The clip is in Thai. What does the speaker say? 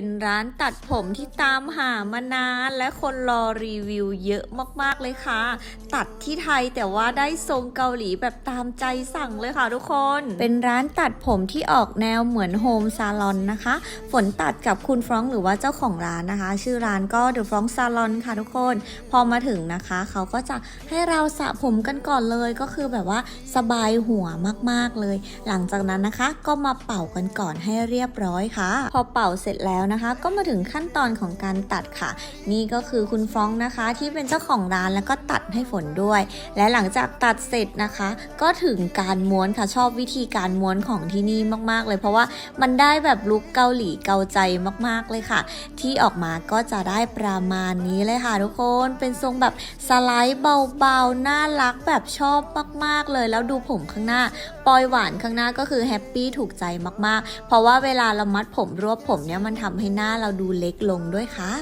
เป็นร้านตัดผมที่ตามหามานานและคนรอรีวิวเยอะมากๆเลยค่ะ ตัดที่ไทยแต่ว่าได้ทรงเกาหลีแบบตามใจสั่งเลยค่ะทุกคน เป็นร้านตัดผมที่ออกแนวเหมือนโฮมซาลอนนะคะ ฝนตัดกับคุณฟรองก์หรือว่าเจ้าของร้านนะคะ ชื่อร้านก็ The f r o n k Salon ค่ะทุกคน พอมาถึงนะคะ เขาก็จะให้เราสระผมกันก่อนเลยก็คือแบบว่าสบายหัวมากๆเลย หลังจากนั้นนะคะก็มาเป่ากันก่อนให้เรียบร้อยค่ะ พอเป่าเสร็จแล้วนะคะ ก็มาถึงขั้นตอนของการตัดค่ะ นี่ก็คือคุณฟรองนะคะที่เป็นเจ้าของร้านแล้วก็ตัดให้ฝนด้วย และหลังจากตัดเสร็จนะคะ ก็ถึงการม้วนค่ะชอบวิธีการม้วนของที่นี่มากๆ เลยเพราะว่ามันได้แบบลุคเกาหลีเกาใจมากๆเลยค่ะ ที่ออกมาก็จะได้ประมาณนี้เลยค่ะทุกคนเป็นทรงแบบสไลด์เบาๆน่ารักแบบชอบมากๆเลย แล้วดูผมข้างหน้าปอยหวานข้างหน้าก็คือแฮปปี้ถูกใจมากๆ เพราะว่าเวลาเรามัดผมรวบผมเนี่ยมันทำทำให้หน้าเราดูเล็กลงด้วยค่ะ